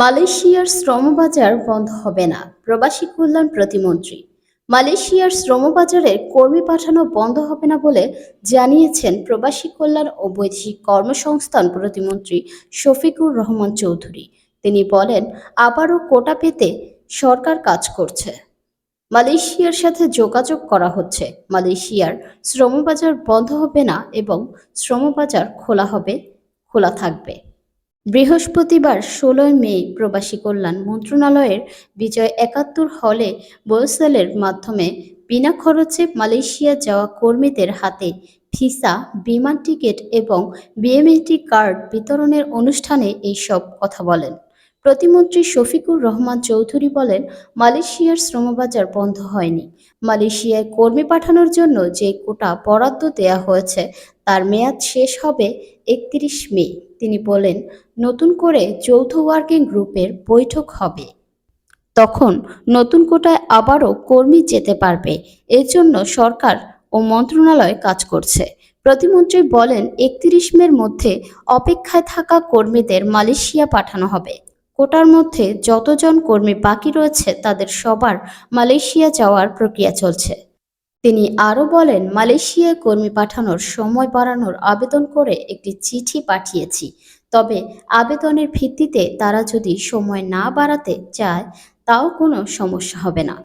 মালয়েশিয়ার শ্রমবাজার বন্ধ হবে না, প্রবাসী কল্যাণ প্রতিমন্ত্রী। মালয়েশিয়ার শ্রমবাজারে কর্মী পাঠানো বন্ধ হবে না বলে জানিয়েছেন প্রবাসী কল্যাণ ও বৈদেশিক কর্মসংস্থান প্রতিমন্ত্রী শফিকুর রহমান চৌধুরী। তিনি বলেন, আবারও কোটা পেতে সরকার কাজ করছে। মালয়েশিয়ার সাথে যোগাযোগ করা হচ্ছে। মালয়েশিয়ার শ্রমবাজার বন্ধ হবে না এবং শ্রমবাজার খোলা হবে, খোলা থাকবে। বৃহস্পতিবার ষোলোই মে প্রবাসী কল্যাণ মন্ত্রণালয়ের বিজয় একাত্তর হলে বলসেলের মাধ্যমে বিনা খরচে মালয়েশিয়া যাওয়া কর্মীদের হাতে ভিসা, বিমান টিকিট এবং বিএমএটি কার্ড বিতরণের অনুষ্ঠানে এইসব কথা বলেন। প্রতিমন্ত্রী শফিকুর রহমান চৌধুরী বলেন, মালয়েশিয়ার শ্রমবাজার বন্ধ হয়নি। মালয়েশিয়ায় কর্মী পাঠানোর জন্য যে কোটা বরাদ্দ দেয়া হয়েছে তার মেয়াদ শেষ হবে একত্রিশ মে। তিনি বলেন, নতুন করে যৌথ ওয়ার্কিং গ্রুপের বৈঠক হবে। তখন নতুন কোটায় আবারও কর্মী যেতে পারবে। এর জন্য সরকার ও মন্ত্রণালয় কাজ করছে। প্রতিমন্ত্রী বলেন, একত্রিশ মের মধ্যে অপেক্ষায় থাকা কর্মীদের মালয়েশিয়া পাঠানো হবে। কোটার মধ্যে যতজন কর্মী বাকি রয়েছে, তাদের সবার মালয়েশিয়া যাওয়ার প্রক্রিয়া চলছে। তিনি আরও বলেন, মালয়েশিয়ায় কর্মী পাঠানোর সময় বাড়ানোর আবেদন করে একটি চিঠি পাঠিয়েছি। তবে আবেদনের ভিত্তিতে তারা যদি সময় না বাড়াতে চায়, তাও কোনো সমস্যা হবে না।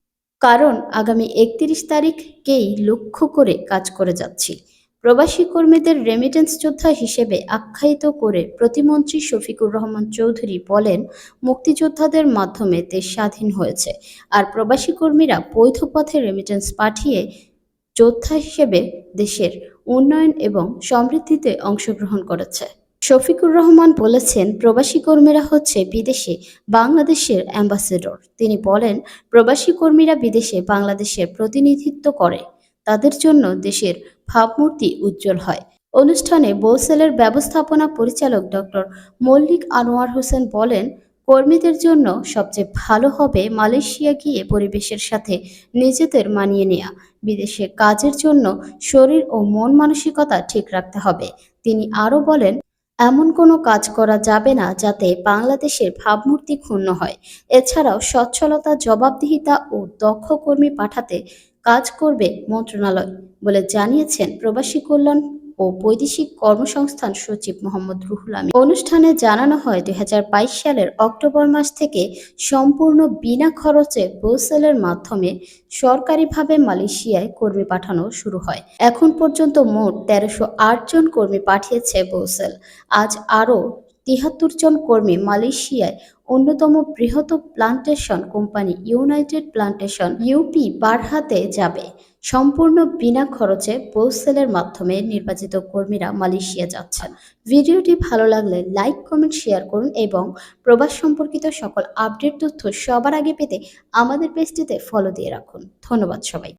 কারণ আগামী একত্রিশ তারিখকেই লক্ষ্য করে কাজ করে যাচ্ছি। প্রবাসী কর্মীদের রেমিটেন্স যোদ্ধা হিসেবে আখ্যায়িত করে প্রতিমন্ত্রী শফিকুর রহমান চৌধুরী বলেন, মুক্তিযোদ্ধাদের মাধ্যমে দেশ স্বাধীন হয়েছে। আর প্রবাসী কর্মীরা বৈধ পথে রেমিটেন্স পাঠিয়ে যোদ্ধা হিসেবে দেশের উন্নয়ন এবং সমৃদ্ধিতে অংশগ্রহণ করেছে। শফিকুর রহমান বলেছেন, প্রবাসী কর্মীরা হচ্ছে বিদেশে বাংলাদেশের অ্যাম্বাসেডর। তিনি বলেন, প্রবাসী কর্মীরা বিদেশে বাংলাদেশের প্রতিনিধিত্ব করে। তাদের জন্য দেশের ভাবমূর্তি উজ্জ্বল হয়। অনুষ্ঠানে বোলসেলের ব্যবস্থাপনা পরিচালক ডক্টর মল্লিক আনোয়ার হোসেন বলেন কর্মীদের জন্য সবচেয়ে ভালো হবে মালয়েশিয়া গিয়ে পরিবেশের সাথে নিজেদের মানিয়ে নেয়া। বিদেশে কাজের জন্য শরীর ও মন মানসিকতা ঠিক রাখতে হবে। তিনি আরও বলেন, এমন কোনো কাজ করা যাবে না যাতে বাংলাদেশের ভাবমূর্তি ক্ষুণ্ণ হয়। এছাড়াও সচ্ছলতা, জবাবদিহিতা ও দক্ষ কর্মী পাঠাতে কাজ করবে মন্ত্রণালয় বলে জানিয়েছেন প্রবাসী কল্যাণ ও বৈদেশিক কর্মসংস্থান সচিব মোহাম্মদ রুহুল আমিন। অনুষ্ঠানে জানানো হয় দুই হাজার বাইশ সালের অক্টোবর মাস থেকে সম্পূর্ণ বিনা খরচে বোসেলের মাধ্যমে সরকারিভাবে মালয়েশিয়ায় কর্মী পাঠানো শুরু হয়। এখন পর্যন্ত মোট তেরোশো জন কর্মী পাঠিয়েছে বোসেল আজ আরও তিহাত্তর জন কর্মী মালয়েশিয়ায় অন্যতম বৃহৎ plantation company united plantation UP বারহাতে যাবে। সম্পূর্ণ বিনা খরচে বোসেলের মাধ্যমে নির্বাচিত কর্মীরা মালয়েশিয়া যাচ্ছেন। ভিডিওটি ভালো লাগলে লাইক, কমেন্ট, শেয়ার করুন এবং প্রবাস সম্পর্কিত সকল আপডেট তথ্য সবার আগে পেতে আমাদের পেজটিতে ফলো দিয়ে রাখুন। ধন্যবাদ সবাই